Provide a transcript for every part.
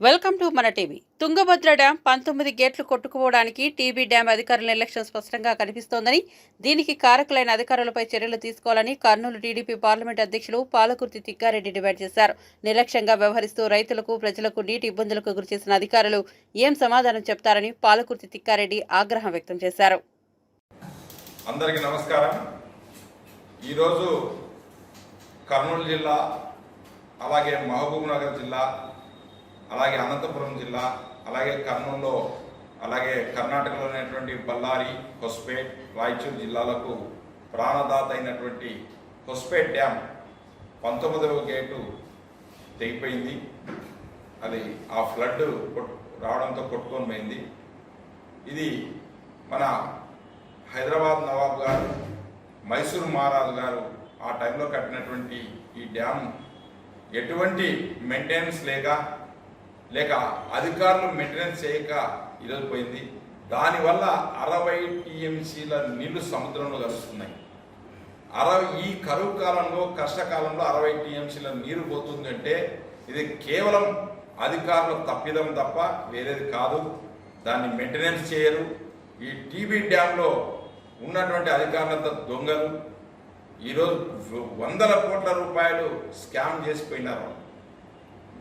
Welcome to మన TV. Tungabhadra dam పంతొమ్మిది గేట్లు కొట్టుకుపోవడానికి టీబీ డ్యాం అధికారుల నిర్లక్ష్యం స్పష్టంగా కనిపిస్తోందని దీనికి కారకులైన అధికారులపై చర్యలు తీసుకోవాలని కర్నూలు టీడీపీ పార్లమెంట్ అధ్యక్షులు పాలకుర్తి తిక్కారెడ్డి డిమాండ్ చేశారు. నిర్లక్ష్యంగా వ్యవహరిస్తూ రైతులకు ప్రజలకు నీటి ఇబ్బందులకు గురిచేసిన అధికారులు ఏం సమాధానం చెప్తారని పాలకుర్తి తిక్కారెడ్డి ఆగ్రహం వ్యక్తం చేశారు. అందరికీ నమస్కారం. ఈరోజు కర్నూలు జిల్లా అలాగే మహబూబ్ నగర్ జిల్లా అలాగే అనంతపురం జిల్లా అలాగే కర్నూలులో అలాగే కర్ణాటకలో ఉన్నటువంటి బళ్ళారి హొస్పేట్ రాయచూరు జిల్లాలకు ప్రాణదాత అయినటువంటి హొస్పేట్ డ్యామ్ పంతొమ్మిదవ గేటు తెగిపోయింది. అది ఆ ఫ్లడ్ రావడంతో కొట్టుకొని పోయింది. ఇది మన హైదరాబాద్ నవాబ్ గారు మైసూరు మహారాజు గారు ఆ టైంలో కట్టినటువంటి ఈ డ్యామ్ ఎటువంటి మెయింటెనెన్స్ లేక లేక అధికారులు మెయింటెనెన్స్ చేయక ఈరోజు పోయింది. దానివల్ల అరవై టీఎంసీల నీళ్ళు సముద్రంలో కలుస్తున్నాయి. అరవై ఈ కరువు కాలంలో కష్టకాలంలో అరవై టీఎంసీల నీరు పోతుందంటే ఇది కేవలం అధికారుల తప్పిదం తప్ప వేరేది కాదు. దాన్ని మెయింటెనెన్స్ చేయరు. ఈ టీబీ డ్యాంలో ఉన్నటువంటి అధికారులంతా దొంగలు. ఈరోజు వందల కోట్ల రూపాయలు స్కామ్ చేసిపోయినారు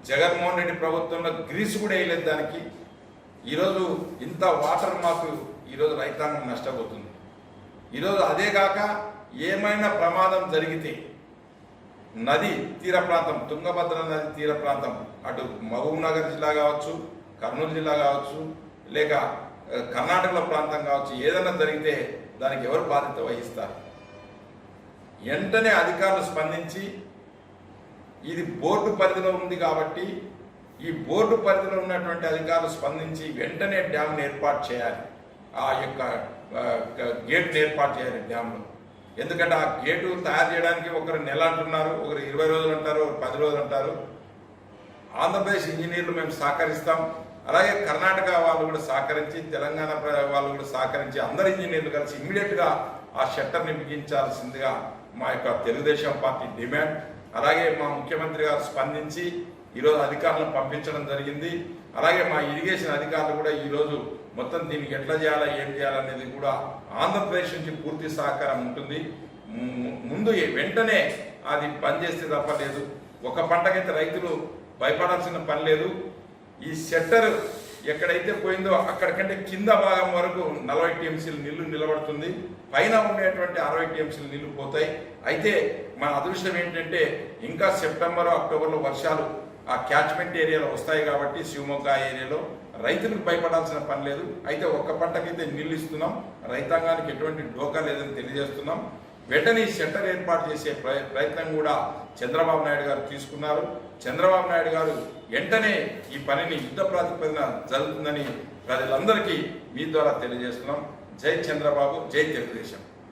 జగన్మోహన్ రెడ్డి ప్రభుత్వంలో గ్రీస్ కూడా వేయలేదు దానికి. ఈరోజు ఇంత వాటర్ మాకు ఈరోజు రైతాంగం నష్టపోతుంది. ఈరోజు అదే కాక ఏమైనా ప్రమాదం జరిగితే నది తీర ప్రాంతం తుంగభద్ర నది తీర ప్రాంతం అటు మహబూబ్నగర్ జిల్లా కావచ్చు కర్నూలు జిల్లా కావచ్చు లేక కర్ణాటకలో ప్రాంతం కావచ్చు ఏదైనా జరిగితే దానికి ఎవరు బాధ్యత వహిస్తారు? వెంటనే అధికారులు స్పందించి ఇది బోర్డు పరిధిలో ఉంది కాబట్టి ఈ బోర్డు పరిధిలో ఉన్నటువంటి అధికారులు స్పందించి వెంటనే డ్యామ్ను ఏర్పాటు చేయాలి. ఆ యొక్క ఆ, గేట్ని ఏర్పాటు చేయాలి డ్యామ్లో ఎందుకంటే ఆ గేటు తయారు చేయడానికి ఒకరు నెల అంటున్నారు ఒకరు ఇరవై రోజులు అంటారు ఒకరు పది రోజులు అంటారు. ఆంధ్రప్రదేశ్ ఇంజనీర్లు మేము సహకరిస్తాం. అలాగే కర్ణాటక వాళ్ళు కూడా సహకరించి తెలంగాణ వాళ్ళు కూడా సహకరించి అందరు ఇంజనీర్లు కలిసి ఇమ్మీడియట్గా ఆ షట్టర్ని బిగించాల్సిందిగా మా యొక్క తెలుగుదేశం పార్టీ డిమాండ్. అలాగే మా ముఖ్యమంత్రి గారు స్పందించి ఈరోజు అధికారులను పంపించడం జరిగింది. అలాగే మా ఇరిగేషన్ అధికారులు కూడా ఈరోజు మొత్తం దీనికి ఎట్లా చేయాలా ఏం చేయాలనేది కూడా ఆంధ్రప్రదేశ్ నుంచి పూర్తి సహకారం ఉంటుంది. ముందు వెంటనే అది బంద్ చేస్తే తప్ప లేదు ఒక పంటకైతే రైతులు భయపడాల్సిన పని లేదు. ఈ షట్టర్ ఎక్కడైతే పోయిందో అక్కడికంటే కింద భాగం వరకు నలభై టీఎంసీల నీళ్ళు నిలబడుతుంది. పైన ఉండేటువంటి అరవై టీఎంసీల నీళ్ళు పోతాయి. అయితే మన అదృష్టం ఏంటంటే ఇంకా సెప్టెంబర్ అక్టోబర్లో వర్షాలు ఆ క్యాచ్మెంట్ ఏరియాలో వస్తాయి కాబట్టి శివమొగ్గ ఏరియాలో రైతులకు భయపడాల్సిన పని లేదు. అయితే ఒక్క పంటకైతే నీళ్ళు ఇస్తున్నాం. రైతాంగానికి ఎటువంటి డోకా లేదని తెలియజేస్తున్నాం. వెంటనే సెంటర్ ఏర్పాటు చేసే ప్రయత్నం కూడా చంద్రబాబు నాయుడు గారు తీసుకున్నారు. చంద్రబాబు నాయుడు గారు వెంటనే ఈ పనిని యుద్ధ ప్రాతిపదన జరుగుతుందని ప్రజలందరికీ మీ ద్వారా తెలియజేస్తున్నాం. జై చంద్రబాబు జై తెలుగుదేశం.